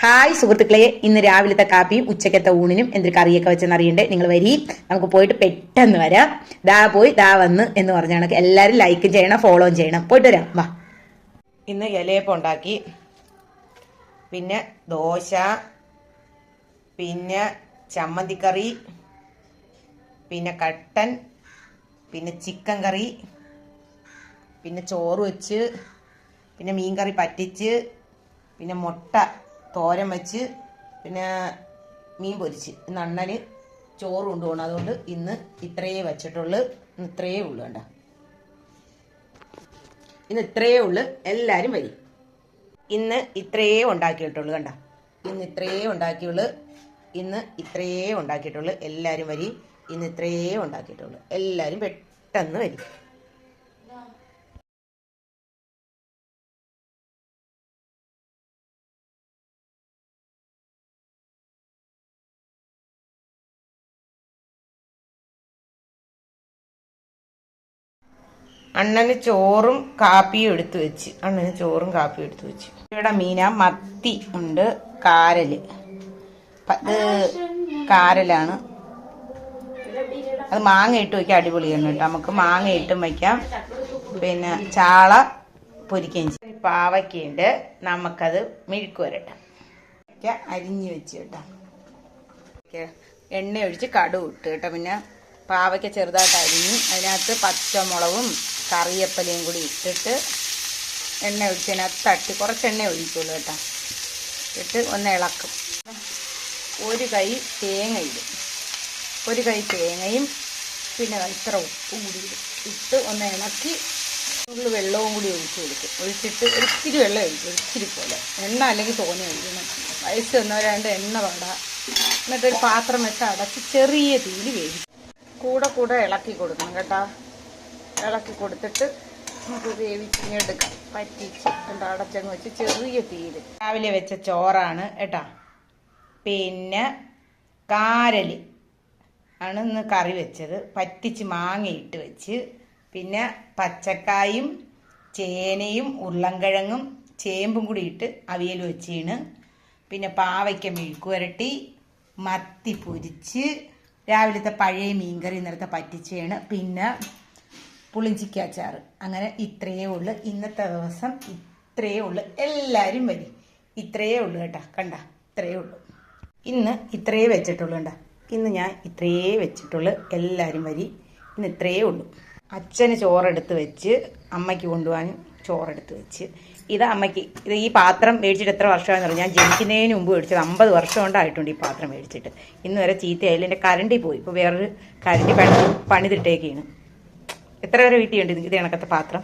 Hi സുഹൃത്തുക്കളെ. ഇന്ന് രാവിലത്തെ കാപ്പിയും ഉച്ചക്കത്തെ ഊണിനും എന്തൊരു കറിയൊക്കെ വെച്ചെന്ന് അറിയണ്ടേ? നിങ്ങൾ വരി. നമുക്ക് പോയിട്ട് പെട്ടെന്ന് വരാം. ദാ പോയി ദാ വന്ന് എന്ന് പറഞ്ഞാണ് എല്ലാവരും ലൈക്കും ചെയ്യണം ഫോളോ ചെയ്യണം. പോയിട്ട് വരാം. വാ. ഇന്ന് ഇലയപ്പം ഉണ്ടാക്കി. പിന്നെ ദോശ പിന്നെ ചമ്മന്തിക്കറി പിന്നെ കട്ടൻ പിന്നെ ചിക്കൻ കറി പിന്നെ ചോറ് വെച്ച് പിന്നെ മീൻ കറി പറ്റിച്ച് പിന്നെ മുട്ട. തോരൻ വെച്ച് പിന്നെ മീൻ പൊരിച്ച്. ഇന്ന് അണ്ണന് ചോറ് കൊണ്ടുപോകണം. അതുകൊണ്ട് ഇന്ന് ഇത്രയേ വെച്ചിട്ടുള്ളൂ. ഇത്രയേ ഉള്ളു കണ്ട. ഇന്ന് ഇത്രയേ ഉള്ളു. എല്ലാവരും വരും. ഇന്ന് ഇത്രയേ ഉണ്ടാക്കിയിട്ടുള്ളൂ കണ്ട. ഇന്ന് ഇത്രയേ ഉണ്ടാക്കിയുള്ളൂ. ഇന്ന് ഇത്രയേ ഉണ്ടാക്കിയിട്ടുള്ളൂ. എല്ലാവരും വരി. ഇന്ന് ഇത്രയേ ഉണ്ടാക്കിയിട്ടുള്ളൂ. എല്ലാവരും പെട്ടെന്ന് വരും. അണ്ണന് ചോറും കാപ്പിയും എടുത്തു വെച്ച്. അണ്ണന് ചോറും കാപ്പിയും എടുത്തു വെച്ച്. ഇവിടെ മീന മത്തി ഉണ്ട് കാരൽ. അത് കാരലാണ്. അത് മാങ്ങ ഇട്ട് വയ്ക്കാൻ അടിപൊളിയാണ് കേട്ടോ. നമുക്ക് മാങ്ങ ഇട്ടും വയ്ക്കാം പിന്നെ ചാള പൊരിക്കുകയും ചെയ്യും. പാവയ്ക്കുണ്ട് നമുക്കത് മെഴുക്ക് വരട്ടെ. അരിഞ്ഞു വെച്ച് കേട്ടോ. എണ്ണ ഒഴിച്ച് കടുവ് ഇട്ട് കേട്ടോ. പിന്നെ പാവയ്ക്ക ചെറുതായിട്ട് അരിഞ്ഞ്. അതിനകത്ത് പച്ചമുളകും കറിയപ്പലയും കൂടി ഇട്ടിട്ട് എണ്ണ ഒഴിച്ചതിനകത്ത് തട്ടി കുറച്ച് എണ്ണ ഒഴിക്കുള്ളൂ കേട്ടോ. ഇട്ട് ഒന്ന് ഇളക്കും. ഒരു കൈ തേങ്ങ ഇടും ഒരു കൈ തേങ്ങയും പിന്നെ ഇത്ര ഉപ്പും കൂടി ഇട്ട് ഒന്ന് ഇളക്കി ഉള്ളു വെള്ളവും കൂടി ഒഴിച്ച് കൊടുക്കും. ഒഴിച്ചിട്ട് ഒരിച്ചിരി വെള്ളം ഒഴിക്കും. ഒരിച്ചിരി പോലെ. എണ്ണ അല്ലെങ്കിൽ തോന്നി ഒഴിക്കണം വയസ്സ് വന്നവരാണ്ട് എണ്ണ പാടാ. എന്നിട്ടൊരു പാത്രം വെച്ച് അടച്ച് ചെറിയ തീയിൽ വേവിക്കും. കൂടെ കൂടെ ഇളക്കി കൊടുക്കണം കേട്ടോ. ഇളക്കി കൊടുത്തിട്ട് നമുക്ക് വേവിച്ചിങ്ങെടുക്കാം പറ്റിച്ച് എന്താ അടച്ചങ്ങ് വെച്ച് ചെറിയ തീയിൽ. രാവിലെ വെച്ച ചോറാണ് കേട്ടാ. പിന്നെ കാരൽ ആണ് ഇന്ന് കറി വെച്ചത്. പറ്റിച്ച് മാങ്ങ ഇട്ട് വെച്ച്. പിന്നെ പച്ചക്കായും ചേനയും ഉരുളൻകിഴങ്ങും ചേമ്പും കൂടി ഇട്ട് അവിയൽ വെച്ചാണ്. പിന്നെ പാവയ്ക്ക മെഴുക്ക് പുരട്ടി മത്തി പൊരിച്ച് രാവിലത്തെ പഴയ മീൻകറി ഇന്നലത്തെ പറ്റിച്ചാണ്. പിന്നെ പുളിഞ്ചിക്ക അച്ചാർ അങ്ങനെ ഇത്രയേ ഉള്ളു. ഇന്നത്തെ ദിവസം ഇത്രയേ ഉള്ളു. എല്ലാവരും വരി. ഇത്രയേ ഉള്ളു കേട്ടാ. കണ്ട? ഇത്രയേ ഉള്ളു. ഇന്ന് ഇത്രയേ വെച്ചിട്ടുള്ളൂ കണ്ട? ഇന്ന് ഞാൻ ഇത്രയേ വെച്ചിട്ടുള്ളൂ. എല്ലാവരും വരി. ഇന്ന് ഇത്രയേ ഉള്ളൂ. അച്ഛന് ചോറെടുത്ത് വെച്ച് അമ്മയ്ക്ക് കൊണ്ടുപോകാൻ ചോറെടുത്ത് വെച്ച്. ഇത് അമ്മയ്ക്ക് ഇത് ഈ പാത്രം മേടിച്ചിട്ട് എത്ര വർഷമാണെന്ന് പറഞ്ഞാൽ ഞാൻ ജനിക്കുന്നതിന് മുമ്പ് മേടിച്ചത്. അമ്പത് വർഷം കൊണ്ടായിട്ടുണ്ട് ഈ പാത്രം മേടിച്ചിട്ട്. ഇന്ന് വരെ ചീത്തയായാലും എന്റെ കരണ്ടി പോയി. ഇപ്പോൾ വേറൊരു കരണ്ടി പണി പണിതിട്ടേക്കാണ് എത്ര വരെ വീട്ടിയുണ്ട് ഇത് കണക്കത്തെ പാത്രം?